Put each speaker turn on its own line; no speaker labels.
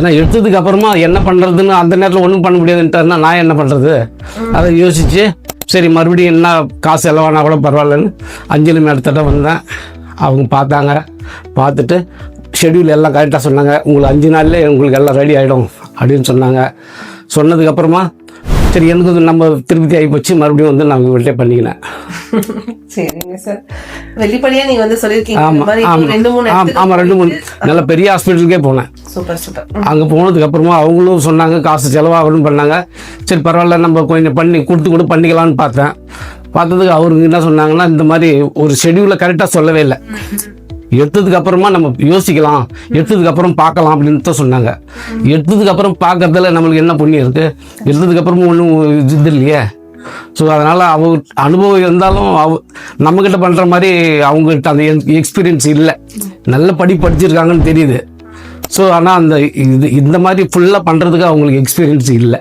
ஏன்னா எடுத்ததுக்கு அப்புறமா என்ன பண்ணுறதுன்னு அந்த நேரத்தில் ஒன்றும் பண்ண முடியாதுன்ட்டாருன்னா நான் என்ன பண்ணுறது அதை யோசித்து சரி மறுபடியும் என்ன காசு செலவானா கூட பரவாயில்லன்னு அஞ்சலி மேடத்திட்ட வந்தேன். அவங்க பார்த்தாங்க. பார்த்துட்டு ஷெடியூல் எல்லாம் கரெக்டாக சொன்னாங்க. உங்களுக்கு அஞ்சு நாள்லேயே உங்களுக்கு எல்லாம் ரெடி ஆகிடும் அப்படின்னு சொன்னாங்க. சொன்னதுக்கப்புறமா சரி எனக்கு நம்ம திருப்தி ஆகி போச்சு. மறுபடியும் வந்து நான் உங்கள்கிட்ட பண்ணிக்கினேன்.
சரிங்க சார் வெளிப்படையா நீங்க வந்து இப்போ
ஆமாம் ரெண்டு மூணு நல்ல பெரிய ஹாஸ்பிட்டலுக்கே போனேன்.
Super super.
அங்கே போனதுக்கு அப்புறமா அவங்களும் சொன்னாங்க காசு செலவாகணும்னு பண்ணாங்க. சரி பரவாயில்ல நம்ம கொஞ்சம் பண்ணி கொடுத்து கூட பண்ணிக்கலாம்னு பார்த்தேன். பார்த்ததுக்கு அவருக்கு என்ன சொன்னாங்கன்னா இந்த மாதிரி ஒரு ஷெடியூலை கரெக்டாக சொல்லவே இல்லை. எடுத்ததுக்கு அப்புறமா நம்ம யோசிக்கலாம். எடுத்ததுக்கு அப்புறம் பார்க்கலாம் அப்படின்னு தான் சொன்னாங்க. எடுத்ததுக்கு அப்புறம் பார்க்கறதுல நம்மளுக்கு என்ன புண்ணியம் இருக்கு? எடுத்ததுக்கு அப்புறமும் ஒன்றும் இது இல்லையே. ஸோ அதனால் அவ அனுபவம் இருந்தாலும் அவ நம்மக்கிட்ட பண்ணுற மாதிரி அவங்ககிட்ட அந்த எக்ஸ்பீரியன்ஸ் இல்லை. நல்ல படி படிச்சிருக்காங்கன்னு தெரியுது. ஸோ ஆனால் அந்த இது இந்த மாதிரி ஃபுல்லாக பண்ணுறதுக்கு அவங்களுக்கு எக்ஸ்பீரியன்ஸ் இல்லை.